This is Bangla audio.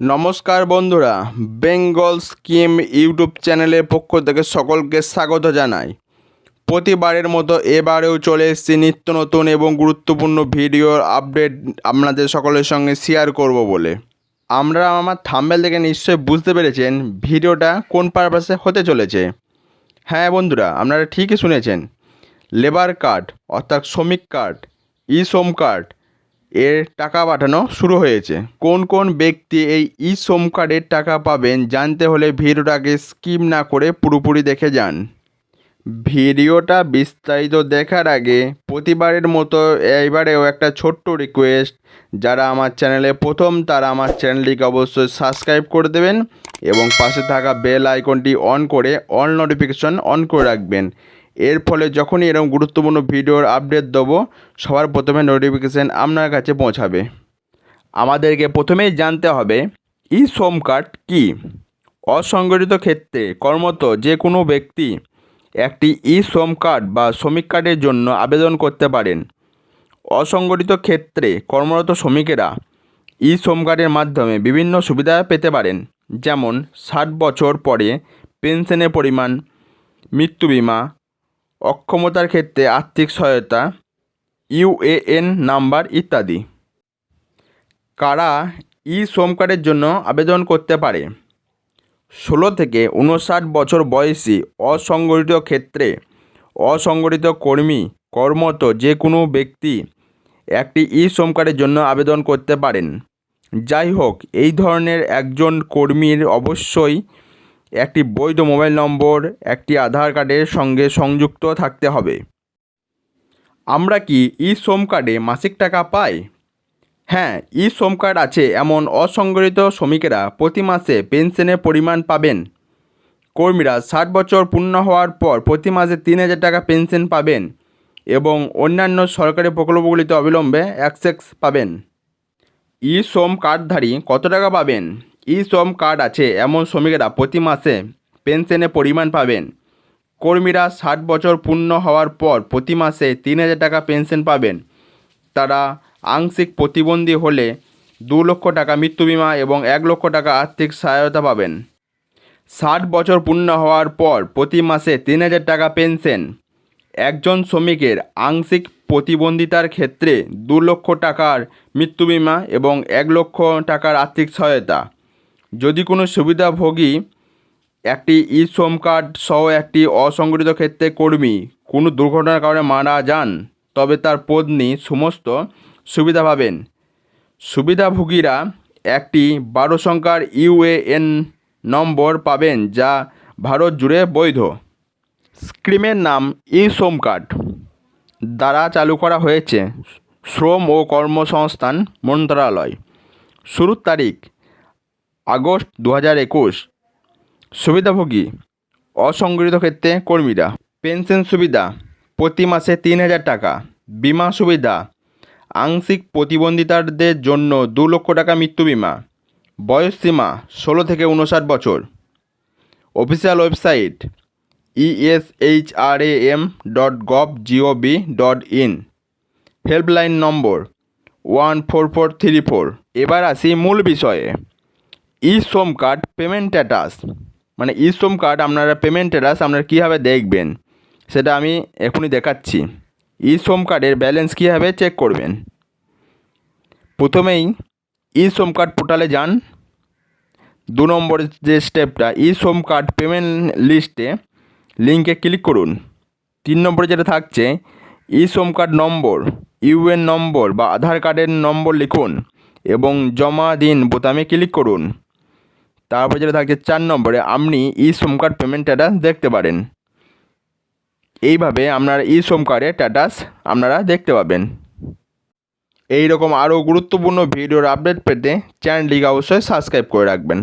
নমস্কার বন্ধুরা, বেঙ্গল স্কিম ইউটিউব চ্যানেলের পক্ষ থেকে সকলকে স্বাগত জানাই। প্রতিবারের মতো এবারেও চলে এসেছি নিত্য নতুন এবং গুরুত্বপূর্ণ ভিডিওর আপডেট আপনাদের সকলের সঙ্গে শেয়ার করব বলে। আমরা আমার থাম্বেল থেকে নিশ্চয়ই বুঝতে পেরেছেন ভিডিওটা কোন পারপাসে হতে চলেছে। হ্যাঁ বন্ধুরা, আপনারা ঠিকই শুনেছেন। লেবার কার্ড অর্থাৎ শ্রমিক কার্ড ই শ্রম কার্ড এর টাকা পাঠানো শুরু হয়েছে। কোন কোন ব্যক্তি এই ই শ্রম কার্ডের টাকা পাবেন জানতে হলে ভিডিওটাকে স্কিপ না করে পুরোপুরি দেখে যান। ভিডিওটা বিস্তারিত দেখার আগে প্রতিবারের মতো এইবারেও একটা ছোট্ট রিকোয়েস্ট যারা আমার চ্যানেলে প্রথম, তারা আমার চ্যানেলটিকে অবশ্যই সাবস্ক্রাইব করে দেবেন এবং পাশে থাকা বেল আইকনটি অন করে অল নোটিফিকেশন অন করে রাখবেন। এর ফলে যখনই এরকম গুরুত্বপূর্ণ ভিডিওর আপডেট দেবো, সবার প্রথমে নোটিফিকেশান আপনার কাছে পৌঁছাবে। আমাদেরকে প্রথমেই জানতে হবে ই শ্রম কার্ড কী? অসংগঠিত ক্ষেত্রে কর্মরত যে কোনো ব্যক্তি একটি ই শ্রম কার্ড বা শ্রমিক কার্ডের জন্য আবেদন করতে পারেন। অসংগঠিত ক্ষেত্রে কর্মরত শ্রমিকেরা ই শ্রম কার্ডের মাধ্যমে বিভিন্ন সুবিধা পেতে পারেন, যেমন ষাট বছর পরে পেনশনের পরিমাণ, মৃত্যু বিমা অক্ষমতার ক্ষেত্রে আর্থিক সহায়তা ইউএএন নাম্বার ইত্যাদি। কারা ই শ্রম কার্ডের জন্য আবেদন করতে পারে? ষোলো থেকে উনষাট বছর বয়সী অসংগঠিত ক্ষেত্রে অসংগঠিত কর্মী, কর্মরত যে কোনো ব্যক্তি একটি ই শ্রম কার্ডের জন্য আবেদন করতে পারেন। যাই হোক, এই ধরনের একজন কর্মীর অবশ্যই একটি বৈধ মোবাইল নম্বর, একটি আধার কার্ডের সঙ্গে সংযুক্ত থাকতে হবে। আমরা কি ই শ্রম কার্ডে মাসিক টাকা পাই? হ্যাঁ ই শ্রম কার্ড আছে এমন অসংগঠিত শ্রমিকেরা প্রতি মাসে পেনশনের পরিমাণ পাবেন। কর্মীরা ষাট বছর পূর্ণ হওয়ার পর প্রতি মাসে তিন হাজার টাকা পেনশন পাবেন এবং অন্যান্য সরকারি প্রকল্পগুলিতে অবিলম্বে অ্যাক্সেস পাবেন। ই শ্রম কার্ডধারী কত টাকা পাবেন? ই শ্রম কার্ড আছে, এমন শ্রমিকেরা প্রতি মাসে পেনশনের পরিমাণ পাবেন। কর্মীরা ষাট বছর পূর্ণ হওয়ার পর প্রতি মাসে তিন হাজার টাকা পেনশন পাবেন। তারা আংশিক প্রতিবন্ধী হলে দু লক্ষ টাকা মৃত্যু বিমা এবং এক লক্ষ টাকা আর্থিক সহায়তা পাবেন। ষাট বছর পূর্ণ হওয়ার পর প্রতি মাসে তিন হাজার টাকা পেনশন। একজন শ্রমিকের আংশিক প্রতিবন্ধিতার ক্ষেত্রে দু লক্ষ টাকার মৃত্যু বিমা এবং এক লক্ষ টাকার আর্থিক সহায়তা। যদি কোনো সুবিধাভোগী একটি ই শ্রম কার্ড সহ একটি অসংগঠিত ক্ষেত্রে কর্মী কোনো দুর্ঘটনার কারণে মারা যান, তবে তার পত্নী সমস্ত সুবিধা পাবেন। সুবিধাভোগীরা একটি বারো সংখ্যার ইউএএন নম্বর পাবেন যা ভারত জুড়ে বৈধ। স্কিমের নাম ই শ্রম কার্ড দ্বারা চালু করা হয়েছে। শ্রম ও কর্মসংস্থান মন্ত্রণালয়। শুরুর তারিখ আগস্ট দু হাজার একুশ। সুবিধাভোগী অসংগঠিত ক্ষেত্রে কর্মীরা, পেনশন সুবিধা, প্রতি মাসে তিন হাজার টাকা। বিমা সুবিধা, আংশিক প্রতিবন্ধিতাদের জন্য দু লক্ষ টাকা মৃত্যু বিমা। বয়স সীমা ষোলো থেকে উনষাট বছর। Official website E S H R A M dot gov G O V dot in helpline number one four four three four. এবার আসি মূল বিষয়ে। ই শ্রম কার্ড পেমেন্ট স্ট্যাটাস মানে ই শ্রম কার্ড আপনারা পেমেন্ট স্ট্যাটাস আপনারা কীভাবে দেখবেন, সেটা আমি এখনই দেখাচ্ছি। ই শ্রম কার্ডের ব্যালেন্স কীভাবে চেক করবেন? প্রথমেই ই শ্রম কার্ড পোর্টালে যান। দু নম্বরের যে স্টেপটা ই শ্রম কার্ড পেমেন্ট লিস্টে লিঙ্কে ক্লিক করুন। তিন নম্বরে যেটা থাকছে, ই শ্রম কার্ড নম্বর ইউএন নম্বর বা আধার কার্ডের নম্বর লিখুন এবং জমা দিন বোতামে ক্লিক করুন। তারপর যেটা থাকছে চার নম্বরে, আপনি ই শ্রম কার্ড পেমেন্ট স্ট্যাটাস দেখতে পারেন। এইভাবে আপনার ই শ্রম কার্ডের স্ট্যাটাস আপনারা দেখতে পাবেন। এই রকম আরও গুরুত্বপূর্ণ ভিডিওর আপডেট পেতে চ্যানেলটিকে অবশ্যই সাবস্ক্রাইব করে রাখবেন।